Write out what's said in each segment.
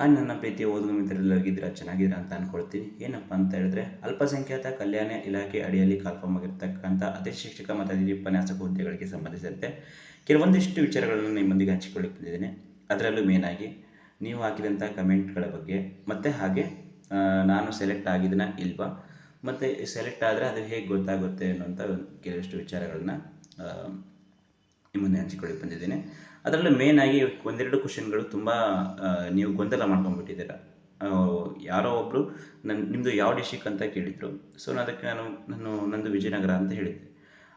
ಆ ನನ್ನ ಪ್ರೀತಿಯ ಓದುಗ ಮಿತ್ರರೆಲ್ಲರಿಗಿದ್ದೀರಾ ಚೆನ್ನಾಗಿದ್ದೀರಾ ಅಂತ ಅಂದ್ಕೊಳ್ತೀನಿ ಏನಪ್ಪ ಅಂತ ಹೇಳಿದ್ರೆ, ಅಲ್ಪಸಂಖ್ಯಾತ ಕಲ್ಯಾಣ ಇಲಾಖೆ ಅಡಿಯಲ್ಲಿ ಕಾಲ್ಫಾರ್ಮ್ ಆಗಿರ್ತಕ್ಕಂಥ ಅತಿ ಶಿಕ್ಷಕ ಮತ್ತು ಉಪನ್ಯಾಸಕ ಹುದ್ದೆಗಳಿಗೆ ಸಂಬಂಧಿಸಿದಂತೆ ಕೆಲವೊಂದಿಷ್ಟು ವಿಚಾರಗಳನ್ನು ನಿಮ್ಮೊಂದಿಗೆ ಹಂಚಿಕೊಳ್ಳಿಕ್ಕೆ ಬಂದಿದ್ದೇನೆ. ಅದರಲ್ಲೂ ಮೇನಾಗಿ ನೀವು ಹಾಕಿದಂಥ ಕಮೆಂಟ್ಗಳ ಬಗ್ಗೆ, ಮತ್ತು ಹಾಗೆ ನಾನು ಸೆಲೆಕ್ಟ್ ಆಗಿದ್ದೀನ ಇಲ್ವಾ? ಮತ್ತು ಸೆಲೆಕ್ಟ್ ಆದರೆ ಅದು ಹೇಗೆ ಗೊತ್ತಾಗುತ್ತೆ ಅನ್ನೋಂಥ ಕೆಲವಷ್ಟು ವಿಚಾರಗಳನ್ನ ನಿಮ್ಮ ಮುಂದೆ ಹಂಚಿಕೊಳ್ಳಿಕ್ಕೆ ಬಂದಿದ್ದೇನೆ. ಅದರಲ್ಲೂ ಮೇನ್ ಆಗಿ ಒಂದೆರಡು ಕ್ವಶನ್ಗಳು ತುಂಬ ನೀವು ಗೊಂದಲ ಮಾಡ್ಕೊಂಡ್ಬಿಟ್ಟಿದ್ದೀರ. ಯಾರೋ ಒಬ್ಬರು ನನ್ನ ನಿಮ್ಮದು ಯಾವ ಡಿಸ್ಟಿಕ್ ಅಂತ ಕೇಳಿದರು. ಸೊ ಅದಕ್ಕೆ ನಾನು ನಾನು ನಂದು ವಿಜಯನಗರ ಅಂತ ಹೇಳಿದ್ದೆ.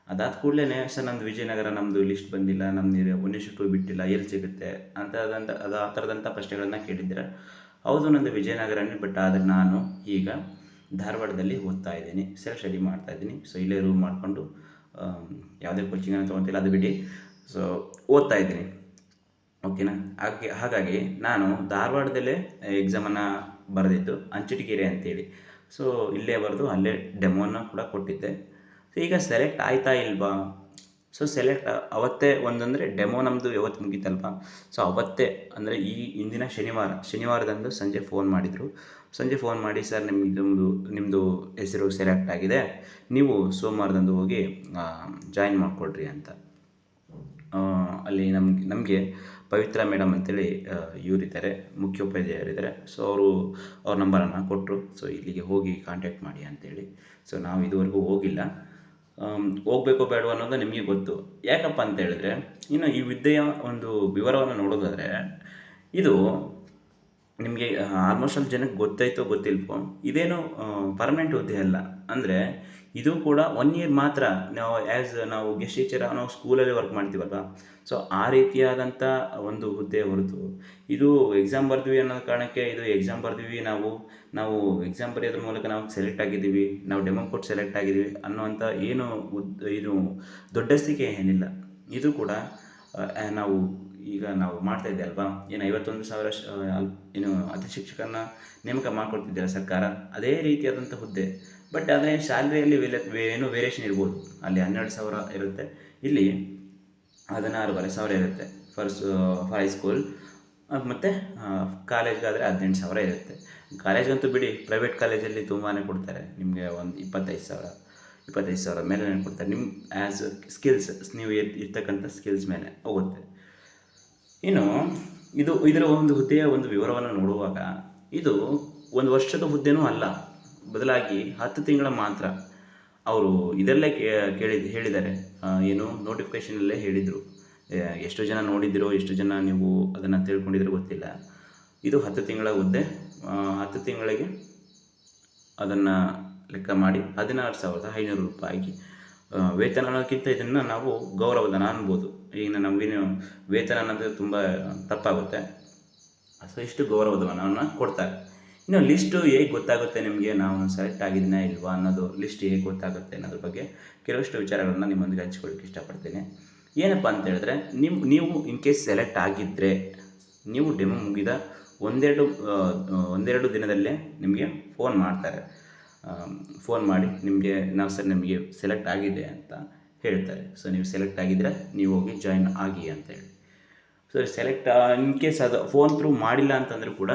ಅದಾದ ಕೂಡಲೇ ಸರ್, ನಂದು ವಿಜಯನಗರ ನಮ್ಮದು ಲಿಸ್ಟ್ ಬಂದಿಲ್ಲ ನಮ್ಮದು ಒಂದಿಷ್ಟು ಬಿಟ್ಟಿಲ್ಲ, ಎಲ್ಲಿ ಸಿಗುತ್ತೆ ಅಂತ ಅದಂತ, ಅದು ಆ ಥರದಂಥ ಪ್ರಶ್ನೆಗಳನ್ನ ಕೇಳಿದ್ದೀರ. ಹೌದು, ನಂದು ವಿಜಯನಗರನೇ ಬಟ್ ಆದರೆ ನಾನು ಈಗ ಧಾರವಾಡದಲ್ಲಿ ಓದ್ತಾ ಇದ್ದೀನಿ. ಸೆಲ್ಫ್ ಸ್ಟಡಿ ಮಾಡ್ತಾ ಇದ್ದೀನಿ. ಸೊ ಇಲ್ಲೇ ರೂಮ್ ಮಾಡಿಕೊಂಡು ಯಾವುದೇ ಕೋಚಿಂಗ್ ಅಂತ ತೊಗೊತಿಲ್ಲ. ಅದು ಬಿಡಿ. ಸೊ ಓದ್ತಾ ಇದ್ದೀನಿ. ಓಕೆನಾ ಹಾಗೆ, ಹಾಗಾಗಿ ನಾನು ಧಾರವಾಡದಲ್ಲೇ ಎಕ್ಸಾಮನ್ನು ಬರೆದಿದ್ದು ಅಂಚಟಗೆರೆ ಅಂತೇಳಿ. ಸೊ ಇಲ್ಲೇ ಬರೆದು ಅಲ್ಲೇ ಡೆಮೋನ ಕೂಡ ಕೊಟ್ಟಿದ್ದೆ. ಸೊ ಈಗ ಸೆಲೆಕ್ಟ್ ಆಯ್ತಾ ಇಲ್ವಾ? ಸೊ ಸೆಲೆಕ್ಟ್ ಅವತ್ತೇ ಒಂದಂದರೆ ಡೆಮೋ ನಮ್ಮದು ಯಾವತ್ತು ಮುಗೀತಲ್ವ? ಸೊ ಅವತ್ತೇ ಅಂದರೆ ಈ ಇಂದಿನ ಶನಿವಾರ, ಶನಿವಾರದಂದು ಸಂಜೆ ಫೋನ್ ಮಾಡಿದರು. ಸಂಜೆ ಫೋನ್ ಮಾಡಿ, ಸರ್ ನಿಮ್ಮದು ನಿಮ್ಮದು ಹೆಸರು ಸೆಲೆಕ್ಟ್ ಆಗಿದೆ. ನೀವು ಸೋಮವಾರದಂದು ಹೋಗಿ ಜಾಯಿನ್ ಮಾಡಿಕೊಡ್ರಿ ಅಂತ. ಅಲ್ಲಿ ನಮ್ಗೆ ನಮಗೆ ಪವಿತ್ರ ಮೇಡಮ್ ಅಂತೇಳಿ ಇವರಿದ್ದಾರೆ, ಮುಖ್ಯೋಪಾಧ್ಯಾಯರಿದ್ದಾರೆ. ಸೊ ಅವರು, ಅವ್ರ ನಂಬರನ್ನು ಕೊಟ್ಟರು ಸೊ ಇಲ್ಲಿಗೆ ಹೋಗಿ ಕಾಂಟ್ಯಾಕ್ಟ್ ಮಾಡಿ ಅಂತೇಳಿ. ಸೊ ನಾವು ಇದುವರೆಗೂ ಹೋಗಿಲ್ಲ. ಹೋಗಬೇಕು ಬೇಡವೋ ಅನ್ನೋದು ನಿಮಗೆ ಗೊತ್ತು. ಯಾಕಪ್ಪ ಅಂತ ಹೇಳಿದ್ರೆ, ಇನ್ನು ಈ ವಿದ್ಯೆಯ ಒಂದು ವಿವರವನ್ನು ನೋಡೋದಾದರೆ, ಇದು ನಿಮಗೆ ಆಲ್ಮೋಸ್ಟ್ ಅಲ್ಲಿ ಜನಕ್ಕೆ ಗೊತ್ತಾಯ್ತೋ ಗೊತ್ತಿಲ್ವೋ, ಇದೇನು ಪರ್ಮನೆಂಟ್ ಹುದ್ದೆ ಅಲ್ಲ. ಅಂದರೆ, ಇದು ಕೂಡ ಒನ್ ಇಯರ್ ಮಾತ್ರ ನಾವು ಆ್ಯಸ್ ನಾವು ಗೆಸ್ಟ್ ಟೀಚರ್ ನಾವು ಸ್ಕೂಲಲ್ಲಿ ವರ್ಕ್ ಮಾಡ್ತೀವಲ್ವ? ಸೊ ಆ ರೀತಿಯಾದಂಥ ಒಂದು ಹುದ್ದೆ ಹೊರತು. ಇದು ಎಕ್ಸಾಮ್ ಬರ್ದ್ವಿ ಅನ್ನೋ ಕಾರಣಕ್ಕೆ ಇದು ಎಕ್ಸಾಮ್ ಬರ್ದ್ವಿ, ನಾವು ನಾವು ಎಕ್ಸಾಮ್ ಬರೆಯೋದ್ರ ಮೂಲಕ ನಾವು ಸೆಲೆಕ್ಟ್ ಆಗಿದ್ದೀವಿ, ನಾವು ಡೆಮೋ ಕೊಟ್ಟು ಸೆಲೆಕ್ಟ್ ಆಗಿದ್ದೀವಿ ಅನ್ನೋವಂಥ ಏನು ಇದು ದೊಡ್ಡಸ್ತಿಕೆ ಏನಿಲ್ಲ. ಇದು ಕೂಡ ನಾವು ಈಗ ನಾವು ಮಾಡ್ತಾ ಇದ್ದೆ ಅಲ್ವಾ? ಏನು ಐವತ್ತೊಂದು ಸಾವಿರ ಏನು ಅತಿ ಶಿಕ್ಷಕರನ್ನ ನೇಮಕ ಮಾಡಿಕೊಡ್ತಿದ್ದೀರ ಸರ್ಕಾರ? ಅದೇ ರೀತಿಯಾದಂಥ ಹುದ್ದೆ. ಬಟ್ ಆದರೆ ಸ್ಯಾಲ್ರಿಯಲ್ಲಿ ವೇಲೆ ಏನೋ ವೇರಿಯೇಷನ್ ಇರ್ಬೋದು. ಅಲ್ಲಿ ಹನ್ನೆರಡು ಸಾವಿರ ಇರುತ್ತೆ. ಇಲ್ಲಿ ಹದಿನಾರೂವರೆ ಸಾವಿರ ಇರುತ್ತೆ. ಫಾರ್ ಫಾರ್ ಹೈಸ್ಕೂಲ್ ಮತ್ತು ಕಾಲೇಜ್ಗಾದರೆ ಹದಿನೆಂಟು ಸಾವಿರ ಇರುತ್ತೆ. ಕಾಲೇಜ್ಗಂತೂ ಬಿಡಿ ಪ್ರೈವೇಟ್ ಕಾಲೇಜಲ್ಲಿ ತುಂಬಾ ಕೊಡ್ತಾರೆ. ನಿಮಗೆ ಒಂದು ಇಪ್ಪತ್ತೈದು ಸಾವಿರ. ಇಪ್ಪತ್ತೈದು ಸಾವಿರ ಮೇಲೆ ಕೊಡ್ತಾರೆ ನಿಮ್ಮ ಆ್ಯಸ್ ಸ್ಕಿಲ್ಸ್ ನೀವು ಇರ್- ಇರ್ತಕ್ಕಂಥ ಸ್ಕಿಲ್ಸ್ ಮೇಲೆ ಹೋಗುತ್ತೆ. ಇನ್ನು ಇದು, ಇದರ ಒಂದು ಹುದ್ದೆಯ ಒಂದು ವಿವರವನ್ನು ನೋಡುವಾಗ ಇದು ಒಂದು ವರ್ಷದ ಹುದ್ದೆನೂ ಅಲ್ಲ. ಬದಲಾಗಿ ಹತ್ತು ತಿಂಗಳ ಮಾತ್ರ ಅವರು ಇದರಲ್ಲೇ ಕೇಳಿದ, ಹೇಳಿದ್ದಾರೆ. ಏನು ನೋಟಿಫಿಕೇಷನಲ್ಲೇ ಹೇಳಿದರು. ಎಷ್ಟು ಜನ ನೋಡಿದ್ದೀರೋ, ಎಷ್ಟು ಜನ ನೀವು ಅದನ್ನು ತಿಳ್ಕೊಂಡಿದ್ರೋ ಗೊತ್ತಿಲ್ಲ. ಇದು ಹತ್ತು ತಿಂಗಳ ಹುದ್ದೆ. ಹತ್ತು ತಿಂಗಳಿಗೆ ಅದನ್ನು ಲೆಕ್ಕ ಮಾಡಿ ಹದಿನಾರು ಸಾವಿರದ ಐನೂರು ರೂಪಾಯಿಗೆ ವೇತನ ಅನ್ನೋಕ್ಕಿಂತ ಇದನ್ನು ನಾವು ಗೌರವಧನ ಅನ್ಬೋದು. ಈಗ ನಮಗೇನು ವೇತನ ಅನ್ನೋದು ತುಂಬ ತಪ್ಪಾಗುತ್ತೆ. ಸೊ, ಇಷ್ಟು ಗೌರವಧನವನ್ನು ಕೊಡ್ತಾರೆ. ಇನ್ನು ಲಿಸ್ಟು ಹೇಗೆ ಗೊತ್ತಾಗುತ್ತೆ ನಿಮಗೆ? ನಾವು ಸೆಲೆಕ್ಟ್ ಆಗಿದ್ದೀನ ಇಲ್ವಾ ಅನ್ನೋದು ಲಿಸ್ಟ್ ಹೇಗೆ ಗೊತ್ತಾಗುತ್ತೆ ಅನ್ನೋದ್ರ ಬಗ್ಗೆ ಕೆಲವಷ್ಟು ವಿಚಾರಗಳನ್ನು ನಿಮ್ಮೊಂದಿಗೆ ಹಂಚ್ಕೊಳ್ಳಿಕ್ಕೆ ಇಷ್ಟಪಡ್ತೀನಿ. ಏನಪ್ಪ ಅಂತ ಹೇಳಿದ್ರೆ ನಿಮ್ಮ ನೀವು ಇನ್ ಕೇಸ್ ಸೆಲೆಕ್ಟ್ ಆಗಿದ್ದರೆ ನೀವು ಡೆಮೋ ಮುಗಿದ ಒಂದೆರಡು ಒಂದೆರಡು ದಿನದಲ್ಲೇ ನಿಮಗೆ ಫೋನ್ ಮಾಡ್ತಾರೆ. ಫೋನ್ ಮಾಡಿ ನಿಮಗೆ, ನಾವು ಸರ್ ನಿಮಗೆ ಸೆಲೆಕ್ಟ್ ಆಗಿದೆ ಅಂತ ಹೇಳ್ತಾರೆ. ಸೊ ನೀವು ಸೆಲೆಕ್ಟ್ ಆಗಿದ್ದರೆ ನೀವು ಹೋಗಿ ಜಾಯಿನ್ ಆಗಿ ಅಂತ ಹೇಳಿ. ಸೊ ಸೆಲೆಕ್ಟ್ ಇನ್ ಕೇಸ್ ಅದು ಫೋನ್ ಥ್ರೂ ಮಾಡಿಲ್ಲ ಅಂತಂದರೂ ಕೂಡ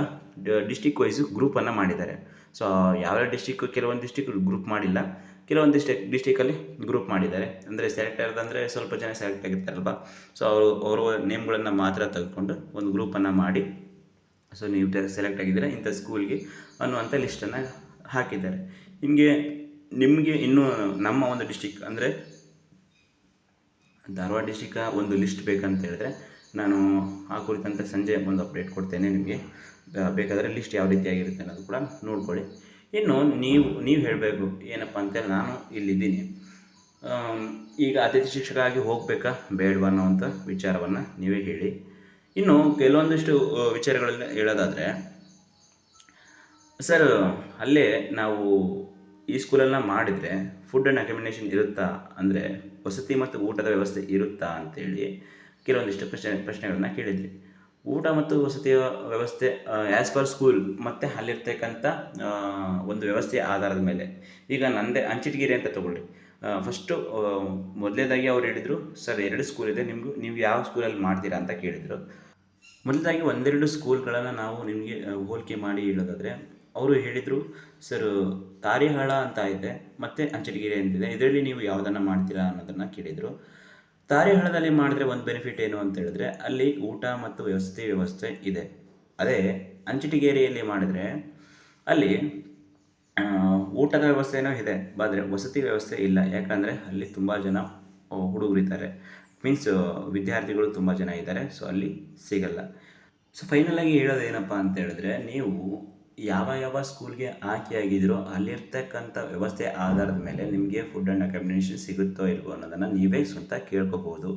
ಡಿಸ್ಟಿಕ್ ವೈಸು ಗ್ರೂಪನ್ನು ಮಾಡಿದ್ದಾರೆ. ಸೊ ಯಾವ್ಯಾವ ಡಿಸ್ಟಿಕ್ ಕೆಲವೊಂದು ಡಿಸ್ಟಿಕ್ ಗ್ರೂಪ್ ಮಾಡಿಲ್ಲ. ಕೆಲವೊಂದು ಡಿಸ್ಟಿಕ್ ಡಿಸ್ಟಿಕಲ್ಲಿ ಗ್ರೂಪ್ ಮಾಡಿದ್ದಾರೆ. ಅಂದರೆ ಸೆಲೆಕ್ಟ್ ಆಗೋದಂದರೆ ಸ್ವಲ್ಪ ಜನ ಸೆಲೆಕ್ಟ್ ಆಗಿರ್ತಾರಲ್ವ. ಸೊ ಅವರು, ಅವರ ನೇಮ್ಗಳನ್ನು ಮಾತ್ರ ತೆಗೆದುಕೊಂಡು ಒಂದು ಗ್ರೂಪನ್ನು ಮಾಡಿ. ಸೊ ನೀವು ಸೆಲೆಕ್ಟ್ ಆಗಿದ್ದೀರಾ ಇಂಥ ಸ್ಕೂಲ್ಗೆ ಅನ್ನುವಂಥ ಲಿಸ್ಟನ್ನು ಹಾಕಿದ್ದಾರೆ. ನಿಮಗೆ ನಿಮಗೆ ಇನ್ನೂ ನಮ್ಮ ಒಂದು ಡಿಸ್ಟಿಕ್ ಅಂದರೆ ಧಾರವಾಡ ಡಿಸ್ಟಿಕ್ಕ ಒಂದು ಲಿಸ್ಟ್ ಬೇಕಂತ ಹೇಳಿದ್ರೆ ನಾನು ಆ ಕುರಿತಂತೆ ಸಂಜೆ ಒಂದು ಅಪ್ಡೇಟ್ ಕೊಡ್ತೇನೆ ನಿಮಗೆ. ಬೇಕಾದರೆ ಲಿಸ್ಟ್ ಯಾವ ರೀತಿಯಾಗಿರುತ್ತೆ ಅನ್ನೋದು ಕೂಡ ನೋಡ್ಕೊಳ್ಳಿ. ಇನ್ನು ನೀವು ನೀವು ಹೇಳಬೇಕು ಏನಪ್ಪ ಅಂತೇಳಿ ನಾನು ಇಲ್ಲಿದ್ದೀನಿ. ಈಗ ಅತಿಥಿ ಆಗಿ ಹೋಗಬೇಕಾ? ಬೇಡವಾ ಅನ್ನೋವಂಥ ವಿಚಾರವನ್ನು ನೀವೇ ಹೇಳಿ. ಇನ್ನು ಕೆಲವೊಂದಿಷ್ಟು ವಿಚಾರಗಳನ್ನ ಹೇಳೋದಾದರೆ ಸರ್, ಅಲ್ಲೇ ನಾವು ಈ ಸ್ಕೂಲನ್ನ ಮಾಡಿದರೆ ಫುಡ್ ಆ್ಯಂಡ್ ಅಕಾಮಿಡೇಷನ್ ಇರುತ್ತಾ? ಅಂದರೆ ವಸತಿ ಮತ್ತು ಊಟದ ವ್ಯವಸ್ಥೆ ಇರುತ್ತಾ ಅಂತೇಳಿ ಕೆಲವೊಂದಿಷ್ಟು ಪ್ರಶ್ನೆ, ಪ್ರಶ್ನೆಗಳನ್ನ ಕೇಳಿದ್ವಿ. ಊಟ ಮತ್ತು ವಸತಿಯ ವ್ಯವಸ್ಥೆ ಆ್ಯಸ್ ಪರ್ ಸ್ಕೂಲ್ ಮತ್ತು ಅಲ್ಲಿರ್ತಕ್ಕಂಥ ಒಂದು ವ್ಯವಸ್ಥೆಯ ಆಧಾರದ ಮೇಲೆ. ಈಗ ನಂದೇ ಅಂಚಿಟಗಿರಿ ಅಂತ ತಗೊಳ್ಳಿ. ಫಸ್ಟು ಮೊದಲೇದಾಗಿ ಅವ್ರು ಹೇಳಿದರು, ಸರ್, ಎರಡು ಸ್ಕೂಲ್ ಇದೆ, ನಿಮಗೂ, ನೀವು ಯಾವ ಸ್ಕೂಲಲ್ಲಿ ಮಾಡ್ತೀರಾ? ಅಂತ ಕೇಳಿದರು. ಮೊದಲಾಗಿ ಒಂದೆರಡು ಸ್ಕೂಲ್ಗಳನ್ನು ನಾವು ನಿಮಗೆ ಹೋಲಿಕೆ ಮಾಡಿ ಹೇಳೋದಾದರೆ ಅವರು ಹೇಳಿದರು, ಸರ್ ತಾರಿಹಾಳ ಅಂತ ಇದೆ, ಮತ್ತು ಅಂಚನಗಿರಿ ಅಂತಿದೆ ಇದರಲ್ಲಿ ನೀವು ಯಾವುದನ್ನು ಮಾಡ್ತೀರಾ ಅನ್ನೋದನ್ನು ಕೇಳಿದರು. ತಾರಿಹಾಳದಲ್ಲಿ ಮಾಡಿದ್ರೆ ಒಂದು ಬೆನಿಫಿಟ್ ಏನು ಅಂತ ಹೇಳಿದ್ರೆ, ಅಲ್ಲಿ ಊಟ ಮತ್ತು ವ್ಯವಸ್ಥೆ ವ್ಯವಸ್ಥೆ ಇದೆ. ಅದೇ ಅಂಚಟಿಗೇರಿಯಲ್ಲಿ ಮಾಡಿದರೆ, ಅಲ್ಲಿ ಊಟದ ವ್ಯವಸ್ಥೆನೂ ಇದೆ. ಆದರೆ ವಸತಿ ವ್ಯವಸ್ಥೆ ಇಲ್ಲ. ಯಾಕಂದರೆ ಅಲ್ಲಿ ತುಂಬ ಜನ ಹುಡುಗರು ಹುಡುಗರಿದ್ದಾರೆ. ಮೀನ್ಸ್, ವಿದ್ಯಾರ್ಥಿಗಳು ತುಂಬ ಜನ ಇದ್ದಾರೆ. ಸೊ, ಅಲ್ಲಿ ಸಿಗಲ್ಲ. ಸೊ ಫೈನಲಾಗಿ ಹೇಳೋದೇನಪ್ಪ ಅಂತ ಹೇಳಿದ್ರೆ, ನೀವು ಯಾವ ಯಾವ ಸ್ಕೂಲ್ಗೆ ಆಯ್ಕೆಯಾಗಿದ್ದೀರೋ ಅಲ್ಲಿರ್ತಕ್ಕಂಥ ವ್ಯವಸ್ಥೆ ಆಧಾರದ ಮೇಲೆ ನಿಮಗೆ ಫುಡ್ ಆ್ಯಂಡ್ ಅಕಾಮಿಡೇಷನ್ ಸಿಗುತ್ತೋ ಇಲ್ವೋ ಅನ್ನೋದನ್ನು ನೀವೇ ಸ್ವಂತ ಕೇಳ್ಕೋಬಹುದು.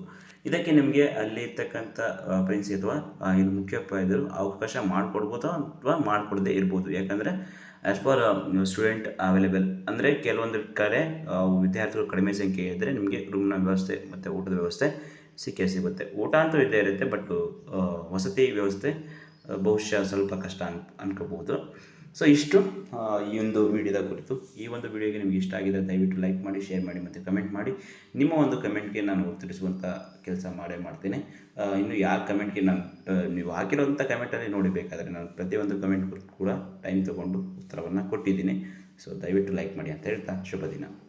ಇದಕ್ಕೆ ನಿಮಗೆ ಅಲ್ಲಿ ಇರ್ತಕ್ಕಂಥ ಪ್ರಿನ್ಸಿ ಅಥವಾ ಇದು ಮುಖ್ಯೋಪಾಧ್ಯಾಯರು ಅವಕಾಶ ಮಾಡಿಕೊಡ್ಬೋದು ಅಥವಾ ಮಾಡಿಕೊಡದೇ ಇರ್ಬೋದು. ಯಾಕಂದರೆ ಆ್ಯಸ್ ಫಾರ್ ಸ್ಟೂಡೆಂಟ್ ಅವೈಲೇಬಲ್ ಅಂದರೆ ಕೆಲವೊಂದು ಕಡೆ ವಿದ್ಯಾರ್ಥಿಗಳು ಕಡಿಮೆ ಸಂಖ್ಯೆ ಇದ್ದರೆ ನಿಮಗೆ ರೂಮ್ನ ವ್ಯವಸ್ಥೆ ಮತ್ತು ಊಟದ ವ್ಯವಸ್ಥೆ ಸಿಕ್ಕೇ ಸಿಗುತ್ತೆ. ಊಟ ಅಂತೂ ಇದ್ದೇ ಇರುತ್ತೆ ಬಟ್ ವಸತಿ ವ್ಯವಸ್ಥೆ ಬಹುಶಃ ಸ್ವಲ್ಪ ಕಷ್ಟ ಅನ್, ಅನ್ಕೋಬಹುದು. ಸೊ ಇಷ್ಟು ಈ ಒಂದು ವಿಡಿಯೋದ ಕುರಿತು. ಈ ಒಂದು ವಿಡಿಯೋಗೆ ನಿಮಗೆ ಇಷ್ಟ ಆಗಿದೆ ದಯವಿಟ್ಟು ಲೈಕ್ ಮಾಡಿ ಶೇರ್ ಮಾಡಿ ಮತ್ತು ಕಮೆಂಟ್ ಮಾಡಿ. ನಿಮ್ಮ ಒಂದು ಕಮೆಂಟ್ಗೆ ನಾನು ಉತ್ತರಿಸುವಂಥ ಕೆಲಸ ಮಾಡೇ ಮಾಡ್ತೀನಿ. ಇನ್ನು ಯಾರ ಕಮೆಂಟ್ಗೆ ನಾನು ನೀವು ಹಾಕಿರೋಂಥ ಕಮೆಂಟಲ್ಲಿ ನೋಡಿ ಬೇಕಾದರೆ ನಾನು ಪ್ರತಿಯೊಂದು ಕಮೆಂಟ್ ಕೂಡ ಟೈಮ್ ತೊಗೊಂಡು ಉತ್ತರವನ್ನು ಕೊಟ್ಟಿದ್ದೀನಿ. ಸೊ ದಯವಿಟ್ಟು ಲೈಕ್ ಮಾಡಿ ಅಂತ ಹೇಳ್ತಾ, ಶುಭ ದಿನ.